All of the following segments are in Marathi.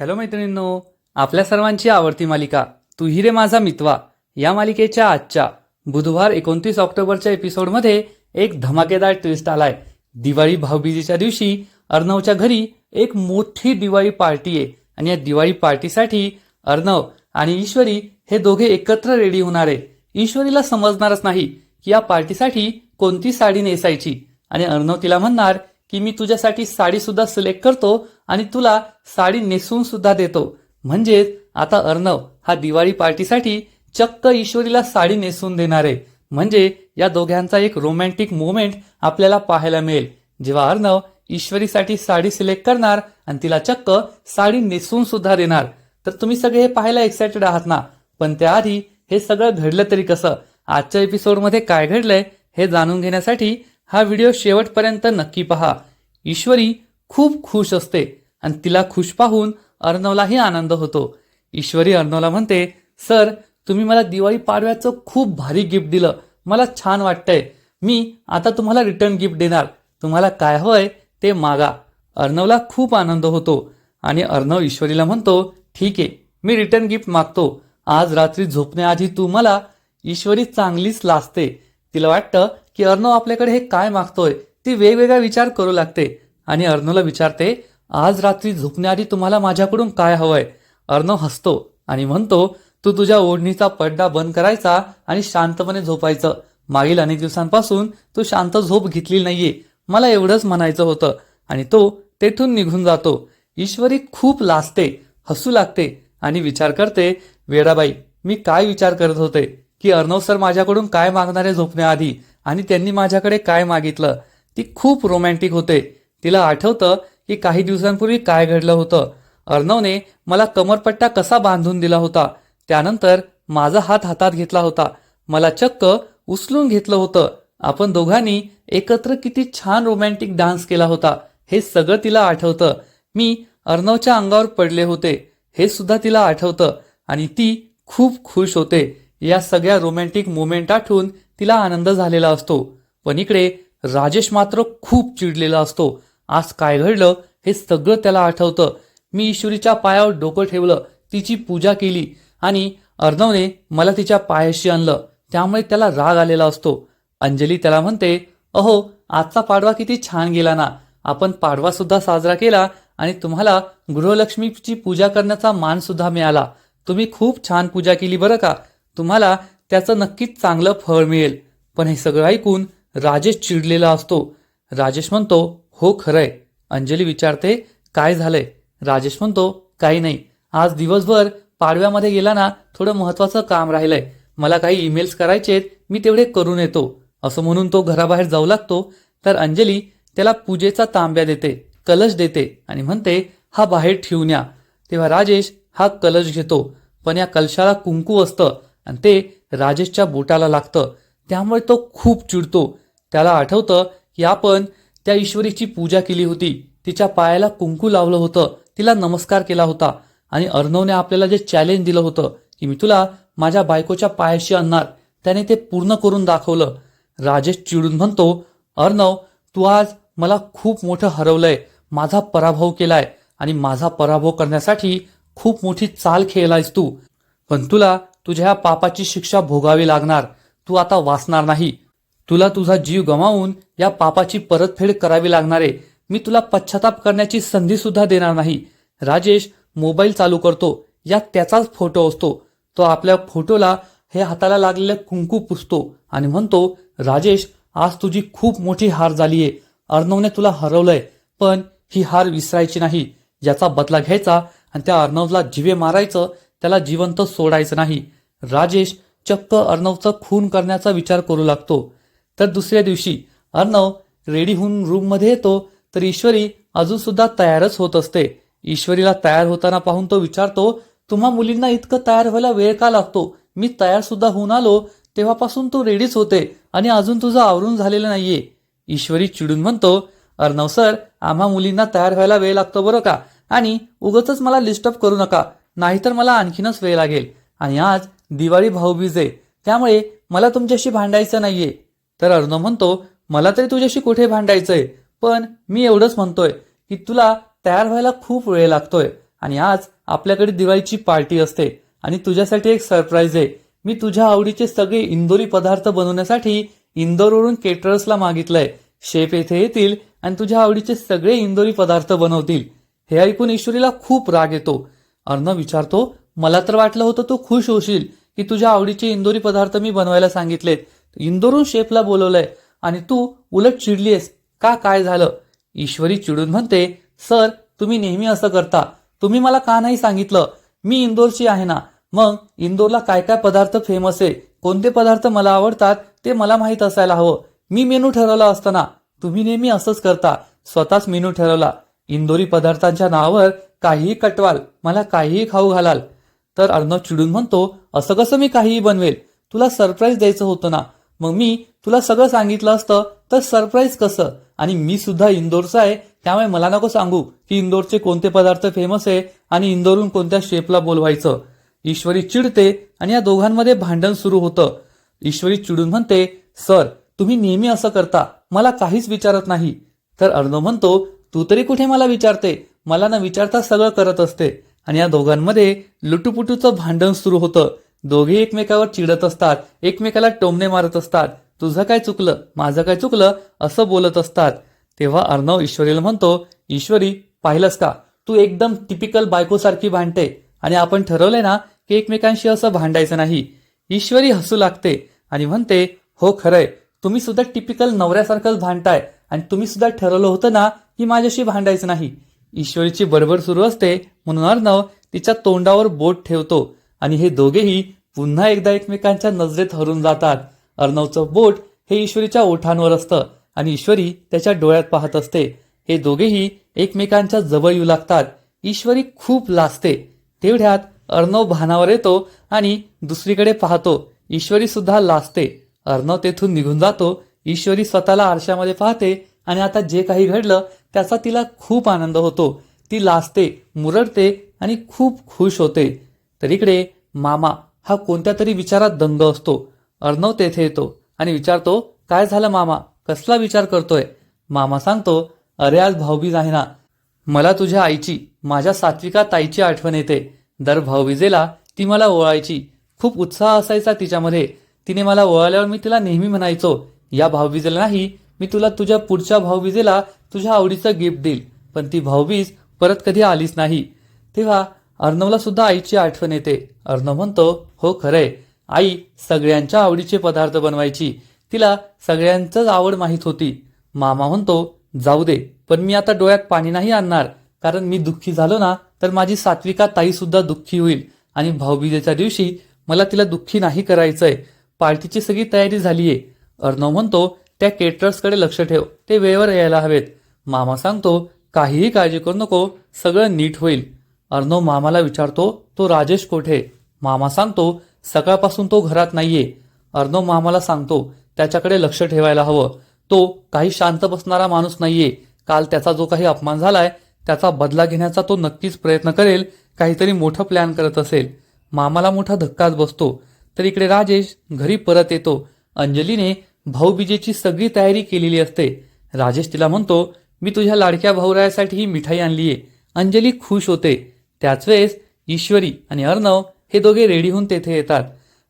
हॅलो मैत्रिणींनो आपल्या सर्वांची आवडती मालिका तू रे माझा मितवा या मालिकेच्या आजच्या बुधवार एकोणतीस ऑक्टोबरच्या एपिसोडमध्ये एक धमाकेदार ट्विस्ट आलाय. दिवाळी भाऊबीजेच्या दिवशी अर्णवच्या घरी एक मोठी दिवाळी पार्टी आहे. आणि या दिवाळी पार्टीसाठी अर्णव आणि ईश्वरी हे दोघे एकत्र रेडी होणार आहे. ईश्वरीला समजणारच नाही की या पार्टीसाठी कोणती साडी नेसायची. आणि अर्णव तिला म्हणणार की मी तुझ्यासाठी साडी सुद्धा सिलेक्ट करतो आणि तुला साडी नेसून सुद्धा देतो. म्हणजेच आता अर्णव हा दिवाळी पार्टीसाठी चक्क ईश्वरीला साडी नेसून देणार आहे. म्हणजे या दोघांचा एक रोमॅन्टिक मोमेंट आपल्याला पाहायला मिळेल. जेव्हा अर्णव ईश्वरीसाठी साडी सिलेक्ट करणार आणि तिला चक्क साडी नेसून सुद्धा देणार. तर तुम्ही सगळे हे पाहायला एक्सायटेड आहात ना? पण त्याआधी हे सगळं घडलं तरी कसं? आजच्या एपिसोडमध्ये काय घडलंय हे जाणून घेण्यासाठी हा व्हिडिओ शेवटपर्यंत नक्की पहा. ईश्वरी खूप खुश असते आणि तिला खुश पाहून अर्णवलाही आनंद होतो. ईश्वरी अर्णवला म्हणते सर तुम्ही मला दिवाळी पाडव्याचं खूप भारी गिफ्ट दिलं. मला छान वाटतंय. मी आता तुम्हाला रिटर्न गिफ्ट देणार. तुम्हाला काय हवंय ते मागा. अर्णवला खूप आनंद होतो आणि अर्णव ईश्वरीला म्हणतो ठीक आहे मी रिटर्न गिफ्ट मागतो. आज रात्री झोपण्याआधी तू मला ईश्वरी चांगलीच लाजते. तिला वाटतं की अर्णव आपल्याकडे हे काय मागतोय ती वेगवेगळा विचार करू लागते. आणि अर्णवला विचारते आज रात्री झोपण्याआधी तुम्हाला माझ्याकडून काय हवंय? अर्णव हसतो आणि म्हणतो तू तुझ्या ओढणीचा पडदा बंद करायचा आणि शांतपणे झोपायचं. मागील अनेक दिवसांपासून तू शांत झोप घेतली नाहीये. मला एवढंच म्हणायचं होतं. आणि तो तेथून निघून जातो. ईश्वरी खूप लाजते हसू लागते आणि विचार करते वेडाबाई मी काय विचार करत होते? की अर्णव सर माझ्याकडून काय मागणारे झोपण्याआधी आणि त्यांनी माझ्याकडे काय मागितलं ती खूप रोमॅन्टिक होते. तिला आठवतं की काही दिवसांपूर्वी काय घडलं होतं. अर्णवने मला कमरपट्टा कसा बांधून दिला होता. त्यानंतर माझा हात हातात घेतला होता. मला चक्क उचलून घेतलं होतं. आपण दोघांनी एकत्र किती छान रोमॅन्टिक डान्स केला होता. हे सगळं तिला आठवतं. मी अर्णवच्या अंगावर पडले होते. हे सुद्धा तिला आठवतं. आणि ती खूप खुश होते. या सगळ्या रोमॅन्टिक मुवमेंट आठवून तिला आनंद झालेला असतो. पण इकडे राजेश मात्र खूप चिडलेला असतो. आज काय घडलं हे सगळं त्याला आठवतं. मी ईश्वरीच्या पायावर डोकं ठेवलं तिची पूजा केली आणि अर्णवने मला तिच्या पायाशी आणलं. त्यामुळे त्याला राग आलेला असतो. अंजली त्याला म्हणते अहो आजचा पाडवा किती छान गेला ना. आपण पाडवा सुद्धा साजरा केला आणि तुम्हाला गृहलक्ष्मीची पूजा करण्याचा मान सुद्धा मिळाला. तुम्ही खूप छान पूजा केली बरं का? तुम्हाला त्याचं नक्कीच चांगलं फळ मिळेल. पण हे सगळं ऐकून राजेश चिडलेला असतो. राजेश म्हणतो हो खरंय. अंजली विचारते काय झालंय? राजेश म्हणतो काही नाही. आज दिवसभर पाडव्यामध्ये गेला ना थोडं महत्वाचं काम राहिलंय. मला काही ईमेल्स करायचेत मी तेवढे करून येतो. असं म्हणून तो घराबाहेर जाऊ लागतो. तर अंजली त्याला पूजेचा तांब्या देते कलश देते आणि म्हणते हा बाहेर ठेवून या. तेव्हा राजेश हा कलश घेतो. पण या कलशाला कुंकू असतं. आणि ते राजेशच्या बोटाला लागतं. त्यामुळे तो खूप चिडतो. त्याला आठवतं की आपण त्या ईश्वरीची पूजा केली होती. तिच्या पायाला कुंकू लावलं होतं. तिला नमस्कार केला होता. आणि अर्णवने आपल्याला जे चॅलेंज दिलं होतं की मी तुला माझ्या बायकोच्या पायाशी आणणार. त्याने ते पूर्ण करून दाखवलं. राजेश चिडून म्हणतो अर्णव तू आज मला खूप मोठं हरवलंय. माझा पराभव केलाय. आणि माझा पराभव करण्यासाठी खूप मोठी चाल खेळलायस तू. पण तुला तुझ्या ह्या पापाची शिक्षा भोगावी लागणार. तू आता वाचणार नाही. तुला तुझा जीव गमावून या पापाची परतफेड करावी लागणार. आहे मी तुला पश्चाताप करण्याची संधी सुद्धा देणार नाही. राजेश मोबाईल चालू करतो. यात त्याचाच फोटो असतो. तो आपल्या फोटोला हे हाताला लागलेलं कुंकू पुसतो आणि म्हणतो राजेश आज तुझी खूप मोठी हार झालीये. अर्णवने तुला हरवलंय पण ही हार विसरायची नाही. याचा बदला घ्यायचा आणि त्या अर्णवला जिवे मारायचं त्याला जिवंत सोडायचं नाही. राजेश चक्क अर्णवचा खून करण्याचा विचार करू लागतो. तर दुसऱ्या दिवशी अर्णव रेडी होऊन रूममध्ये येतो तर ईश्वरी अजून सुद्धा तयारच होत असते. ईश्वरीला तयार होताना पाहून तो विचारतो तुम्हा मुलींना इतकं तयार व्हायला वेळ का लागतो? मी तयार सुद्धा होऊन आलो तेव्हापासून तू रेडीच होते आणि अजून तुझं आवरून झालेलं नाहीये. ईश्वरी चिडून म्हणतो अर्णव सर आम्हा मुलींना तयार व्हायला वेळ लागतो बरं का? आणि उगच मला लिस्टअप करू नका. नाहीतर मला आणखीनच वेळ लागेल. आणि आज दिवाळी भाऊबीज आहे. त्यामुळे मला तुमच्याशी भांडायचं नाहीये. तर अर्णव म्हणतो मला तरी तुझ्याशी कुठे भांडायचंय? पण मी एवढंच म्हणतोय की तुला तयार व्हायला खूप वेळ लागतोय. आणि आज आपल्याकडे दिवाळीची पार्टी असते. आणि तुझ्यासाठी एक सरप्राईज आहे. मी तुझ्या आवडीचे सगळे इंदोरी पदार्थ बनवण्यासाठी इंदोरवरून केटरर्सला मागितलंय. शेफ येथे येतील आणि तुझ्या आवडीचे सगळे इंदोरी पदार्थ बनवतील. हे ऐकून ईश्वरीला खूप राग येतो. अर्णव विचारतो मला तर वाटलं होतं तू खुश होशील की तुझ्या आवडीचे इंदोरी पदार्थ मी बनवायला सांगितलेत. इंदोरून शेफला बोलवलंय आणि तू उलट चिडलीयस. का काय झालं? ईश्वरी चिडून म्हणते सर तुम्ही नेहमी असं करता. तुम्ही मला का नाही सांगितलं? मी इंदोरची आहे ना. मग इंदोरला काय काय पदार्थ फेमस आहे? कोणते पदार्थ मला आवडतात ते मला माहीत असायला हवं. मी मेनू ठरवला असताना तुम्ही नेहमी असंच करता. स्वतःच मेनू ठरवला. इंदोरी पदार्थांच्या नावावर काहीही कटवाल मला काहीही खाऊ घालाल. तर अर्णव चिडून म्हणतो असं कसं मी काहीही बनवेल? तुला सरप्राईज द्यायचं होतं ना? मग मी तुला सगळं सांगितलं असतं तर सरप्राईज कसं? आणि मी सुद्धा इंदोरचा आहे त्यामुळे मला नको सांगू की इंदोरचे कोणते पदार्थ फेमस आहे आणि इंदोरहून कोणत्या शेफला बोलवायचं. ईश्वरी चिडते आणि या दोघांमध्ये भांडण सुरू होतं. ईश्वरी चिडून म्हणते सर तुम्ही नेहमी असं करता मला काहीच विचारत नाही. तर अर्णव म्हणतो तू तरी कुठे मला विचारते? मला न विचारता सगळं करत असते. आणि या दोघांमध्ये लुटुपुटूचं भांडण सुरू होतं. दोघे एकमेकावर चिडत असतात. एकमेकाला टोमणे मारत असतात. तुझं काय चुकलं? माझं काय चुकलं? असं बोलत असतात. तेव्हा अर्णव ईश्वरीला म्हणतो ईश्वरी पाहिलंस का? तू एकदम टिपिकल बायकोसारखी भांडते. आणि आपण ठरवलंय ना की एकमेकांशी असं भांडायचं नाही. ईश्वरी हसू लागते आणि म्हणते हो खरंय. तुम्ही सुद्धा टिपिकल नवऱ्यासारखंच भांडताय. आणि तुम्ही सुद्धा ठरवलं होतं ना की माझ्याशी भांडायचं नाही. ईश्वरीची बडबड सुरू असते म्हणून अर्णव तिच्या तोंडावर बोट ठेवतो. आणि हे दोघेही पुन्हा एकदा एकमेकांच्या नजरेत हरून जातात. अर्णवचं बोट हे ईश्वरीच्या ओठांवर असतं आणि ईश्वरी त्याच्या डोळ्यात पाहत असते. हे दोघेही एकमेकांच्या जवळ येऊ लागतात. ईश्वरी खूप लाजते. तेवढ्यात अर्णव भानावर येतो आणि दुसरीकडे पाहतो. ईश्वरी सुद्धा लाजते. अर्णव तेथून निघून जातो. ईश्वरी स्वतःला आरशामध्ये पाहते आणि आता जे काही घडलं त्याचा तिला खूप आनंद होतो. ती लाजते मुरडते आणि खूप खुश होते. तर इकडे मामा हा कोणत्या तरी विचारात दंग असतो. अर्णव तेथे येतो आणि विचारतो काय झालं मामा? कसला विचार करतोय? मामा सांगतो अरे आज भाऊबीज आहे ना. मला तुझ्या आईची माझ्या सात्विका ताईची आठवण येते. दर भाऊबीजेला ती मला ओळायची. खूप उत्साह असायचा तिच्यामध्ये. तिने मला ओळाल्यावर मी तिला नेहमी म्हणायचो या भाऊबीजेला नाही मी तुला तुझ्या पुढच्या भाऊबीजेला तुझ्या आवडीचं गिफ्ट देईल पण ती भाऊबीज परत कधी आलीच नाही. तेव्हा अर्णवला सुद्धा आईची आठवण येते. अर्णव म्हणतो हो खरंय. आई सगळ्यांच्या आवडीचे पदार्थ बनवायची. तिला सगळ्यांचंच आवड माहीत होती. मामा म्हणतो जाऊ दे पण मी आता डोळ्यात पाणी नाही आणणार. कारण मी दुःखी झालो ना तर माझी सात्विका ताई सुद्धा दुःखी होईल. आणि भाऊबीजेच्या दिवशी मला तिला दुःखी नाही करायचंय. पार्टीची सगळी तयारी झालीये. अर्णव म्हणतो त्या केटरर्सकडे लक्ष ठेव. ते वेळेवर यायला हवेत. मामा सांगतो काहीही काळजी करू नको सगळं नीट होईल. अर्णव मामाला विचारतो तो राजेश कोठे? मामा सांगतो सकाळपासून तो घरात नाहीये. अर्णव मामाला सांगतो त्याच्याकडे लक्ष ठेवायला हवं. तो काही शांत बसणारा माणूस नाहीये. काल त्याचा जो काही अपमान झालाय त्याचा बदला घेण्याचा तो नक्कीच प्रयत्न करेल काहीतरी मोठं प्लॅन करत असेल. मामाला मोठा धक्काच बसतो तर इकडे राजेश घरी परत येतो. अंजलीने भाऊबीजेची सगळी तयारी केलेली असते. राजेश तिला म्हणतो मी तुझ्या लाडक्या भाऊरायासाठी ही मिठाई आणलीये. अंजली खुश होते. त्याच वेळेस ईश्वरी आणि अर्णव हे दोघे रेडी होऊन तेथे येतात.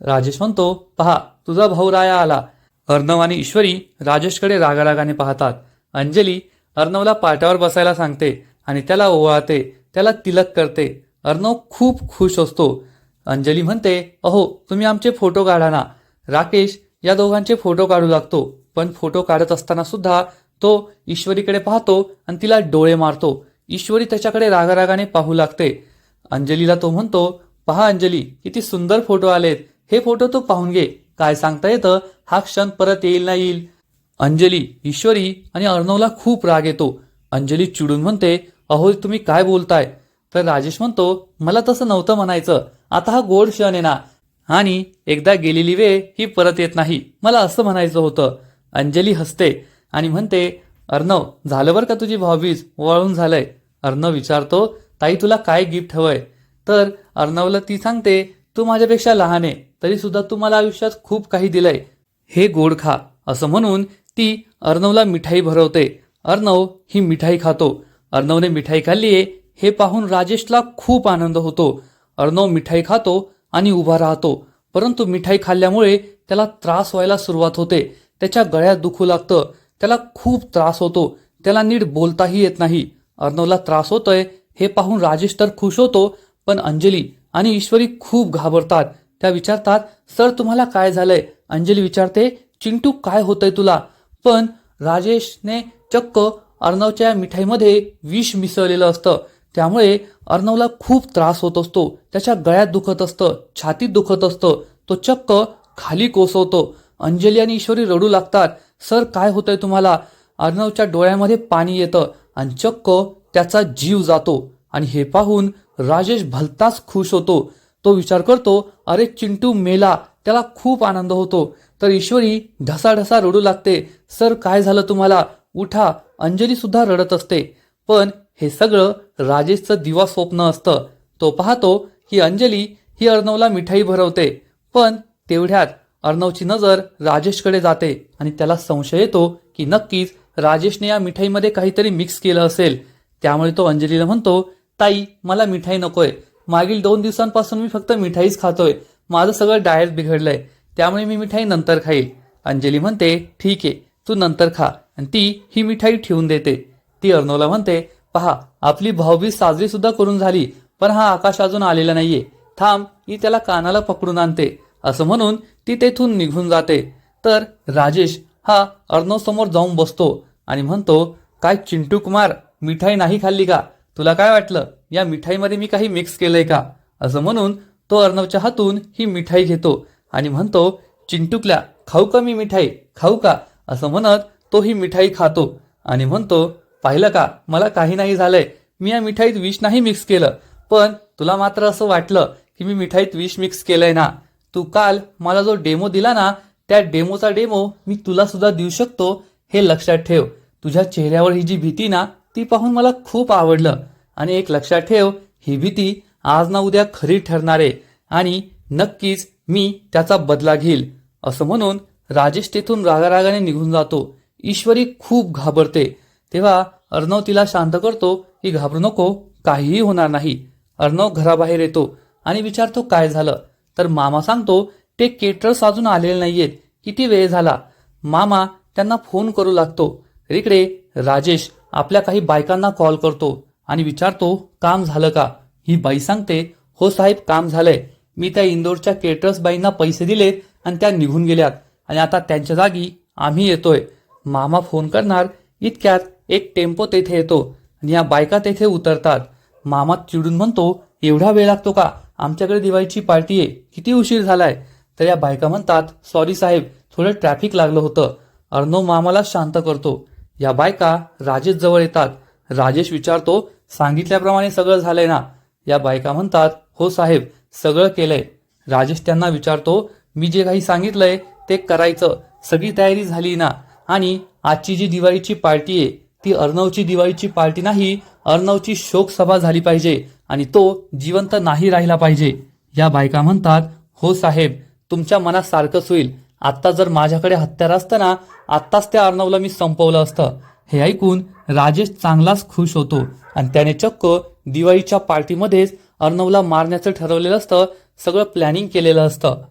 राजेश म्हणतो पहा तुझा भाऊराया आला. अर्णव आणि ईश्वरी राजेशकडे रागारागाने पाहतात. अंजली अर्णवला पाट्यावर बसायला सांगते आणि त्याला ओवाळते त्याला तिलक करते. अर्णव खूप खुश असतो. अंजली म्हणते अहो तुम्ही आमचे फोटो काढा ना. राकेश या दोघांचे फोटो काढू लागतो. पण फोटो काढत असताना सुद्धा तो ईश्वरीकडे पाहतो आणि तिला डोळे मारतो. ईश्वरी त्याच्याकडे रागारागाने पाहू लागते. अंजलीला तो म्हणतो पहा अंजली किती सुंदर फोटो आलेत. हे फोटो तू पाहून घे. काय सांगता येतं? हा क्षण परत येईल ना येईल? अंजली ईश्वरी आणि अर्णवला खूप राग येतो. अंजली चिडून म्हणते अहो तुम्ही काय बोलताय? तर राजेश म्हणतो मला तसं नव्हतं म्हणायचं. आता हा गोड क्षण आहे ना. आणि एकदा गेलेली वेळ ही परत येत नाही. मला असं म्हणायचं होतं. अंजली हसते. आणि म्हणते अर्णव झालं बरं का तुझी भाऊबीज? वळून झालंय. अर्णव विचारतो ताई तुला काय गिफ्ट हवंय? तर अर्णवला ती सांगते तू माझ्यापेक्षा लहान आहे तरी सुद्धा तू मला आयुष्यात खूप काही दिलंय. हे गोड खा. असं म्हणून ती अर्णवला मिठाई भरवते. अर्णव ही मिठाई खातो. अर्णवने मिठाई खाल्ली आहे. हे पाहून राजेशला खूप आनंद होतो. अर्णव मिठाई खातो आणि उभा राहतो. परंतु मिठाई खाल्ल्यामुळे त्याला त्रास व्हायला सुरुवात होते. त्याच्या गळ्यात दुखू लागतं. त्याला खूप त्रास होतो. त्याला नीट बोलताही येत नाही. अर्णवला त्रास होतोय हे पाहून राजेश तर खुश होतो पण अंजली आणि ईश्वरी खूप घाबरतात. त्या विचारतात सर तुम्हाला काय झालंय? अंजली विचारते चिंटू काय होतंय तुला? पण राजेशने चक्क अर्णवच्या मिठाईमध्ये विष मिसळलेलं असतं. त्यामुळे अर्णवला खूप त्रास होत असतो. त्याच्या गळ्यात दुखत असतं छातीत दुखत असतं. तो चक्क खाली कोसवतो अंजली आणि ईश्वरी रडू लागतात. सर काय होतंय तुम्हाला? अर्णवच्या डोळ्यामध्ये पाणी येतं आणि चक्क त्याचा जीव जातो. आणि हे पाहून राजेश भलताच खुश होतो. तो विचार करतो अरे चिंटू मेला त्याला खूप आनंद होतो. तर ईश्वरी ढसाढसा रडू लागते. सर काय झालं तुम्हाला? उठा अंजली सुद्धा रडत असते. पण हे सगळं राजेशचं दिवा स्वप्न असतं. तो पाहतो की अंजली ही अर्णवला मिठाई भरवते. पण तेवढ्यात अर्णवची नजर राजेशकडे जाते आणि त्याला संशय येतो की नक्कीच राजेशने या मिठाईमध्ये काहीतरी मिक्स केलं असेल. त्यामुळे तो अंजलीला म्हणतो ताई मला मिठाई नकोय. मागील दोन दिवसांपासून मी फक्त मिठाईच खातोय. माझं सगळं डायट बिघडलंय. त्यामुळे मी मिठाई नंतर खाईल. अंजली म्हणते ठीक आहे तू नंतर खा. आणि ती ही मिठाई ठेवून देते. ती अर्णवला म्हणते पहा आपली भाऊबीज साजरी सुद्धा करून झाली पण हा आकाश अजून आलेला नाहीये. थांब ही त्याला कानाला पकडून आणते. असं म्हणून ती तेथून निघून जाते. तर राजेश हा अर्णवसमोर जाऊन बसतो आणि म्हणतो काय चिंटू कुमार मिठाई नाही खाल्ली का? तुला काय वाटलं? या मिठाईमध्ये मी काही मिक्स केलंय का? असं म्हणून तो अर्णवच्या हातून ही मिठाई घेतो आणि म्हणतो चिंटूकल्या खाऊ का मी मिठाई? खाऊ का? असं म्हणत तो ही मिठाई खातो आणि म्हणतो पाहिलं का? मला काही नाही झालंय. मी या मिठाईत विष नाही मिक्स केलं. पण तुला मात्र असं वाटलं की मी मिठाईत विष मिक्स केलंय ना. तू काल मला जो डेमो दिला ना त्या डेमोचा डेमो मी तुला सुद्धा देऊ शकतो हे लक्षात ठेव. तुझ्या चेहऱ्यावर ही जी भीती ना ती पाहून मला खूप आवडलं. आणि एक लक्षात ठेव ही भीती आज ना उद्या खरी ठरणार आहे. आणि नक्कीच मी त्याचा बदला घेईल. असं म्हणून राजेश तेथून रागारागाने निघून जातो. ईश्वरी खूप घाबरते. तेव्हा अर्णव तिला शांत करतो की घाबरू नको काहीही होणार नाही. अर्णव घराबाहेर येतो आणि विचारतो काय झालं? तर मामा सांगतो ते केटरर्स अजून आलेले नाहीयेत. किती वेळ झाला? मामा त्यांना फोन करू लागतो. इकडे राजेश आपल्या काही बायकांना कॉल करतो आणि विचारतो काम झालं का? ही बाई सांगते हो साहेब काम झालंय. मी त्या इंदोरच्या केटरर्स बाईंना पैसे दिलेत आणि त्या निघून गेल्यात आणि आता त्यांच्या जागी आम्ही येतोय. मामा फोन करणार इतक्यात एक टेम्पो तेथे येतो आणि या बायका तेथे उतरतात. मामा चिडून म्हणतो एवढा वेळ लागतो का? आमच्याकडे दिवाळीची पार्टी आहे. किती उशीर झालाय? तर या बायका म्हणतात सॉरी साहेब थोडं ट्रॅफिक लागलं होतं. अर्णव मामाला शांत करतो. या बायका राजेश जवळ येतात. राजेश विचारतो सांगितल्याप्रमाणे सगळं झालंय ना? या बायका म्हणतात हो साहेब सगळं केलंय. राजेश त्यांना विचारतो मी जे काही सांगितलंय ते करायचं. सगळी तयारी झाली ना? आणि आजची जी दिवाळीची पार्टी आहे ती अर्णवची दिवाळीची पार्टी नाही अर्णवची शोकसभा झाली पाहिजे आणि तो जिवंत नाही राहिला पाहिजे. या बायका म्हणतात हो साहेब तुमच्या मनात सारखंच होईल. आत्ता जर माझ्याकडे हत्यार असताना आत्ताच त्या अर्णवला मी संपवलं असतं. हे ऐकून राजेश चांगलाच खुश होतो आणि त्याने चक्क दिवाळीच्या पार्टीमध्येच अर्णवला मारण्याचं ठरवलेलं असतं सगळं प्लॅनिंग केलेलं असतं.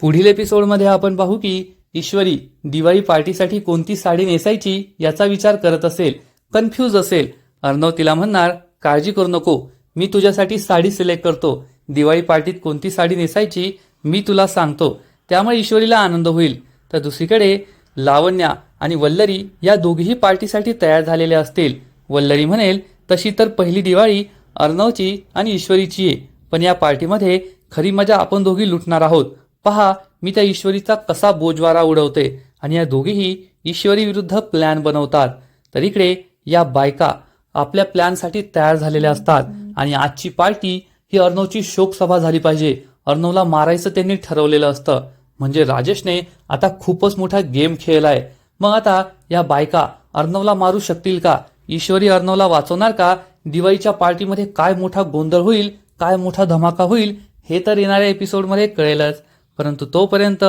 पुढील एपिसोडमध्ये आपण पाहू की ईश्वरी दिवाळी पार्टीसाठी कोणती साडी नेसायची याचा विचार करत असेल कन्फ्यूज असेल अर्णव तिला म्हणणार काळजी करू नको मी तुझ्यासाठी साडी सिलेक्ट करतो. दिवाळी पार्टीत कोणती साडी नेसायची मी तुला सांगतो. त्यामुळे ईश्वरीला आनंद होईल. तर दुसरीकडे लावण्या आणि वल्लरी या दोघीही पार्टीसाठी तयार झालेल्या असतील. वल्लरी म्हणेल तशी तर पहिली दिवाळी अर्णवची आणि ईश्वरीची आहे. पण या पार्टीमध्ये खरी मजा आपण दोघी लुटणार आहोत. पहा मी त्या ईश्वरीचा कसा बोजवारा उडवते. आणि या दोघीही ईश्वरी विरुद्ध प्लॅन बनवतात. तर इकडे या बायका आपल्या प्लॅनसाठी तयार झालेल्या असतात. आणि आजची पार्टी ही अर्णवची शोकसभा झाली पाहिजे. अर्णवला मारायचं त्यांनी ठरवलेलं असतं. म्हणजे राजेशने आता खूपच मोठा गेम खेळलाय. मग आता या बायका अर्णवला मारू शकतील का? ईश्वरी अर्णवला वाचवणार का? दिवाळीच्या पार्टीमध्ये काय मोठा गोंधळ होईल? काय मोठा धमाका होईल? हे तर येणाऱ्या एपिसोडमध्ये कळेलच. परंतु तोपर्यंत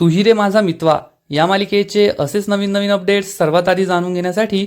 तुही रे माझा मित्वा या मालिकेचे असेच नवीन नवीन अपडेट्स सर्वात आधी जाणून घेण्यासाठी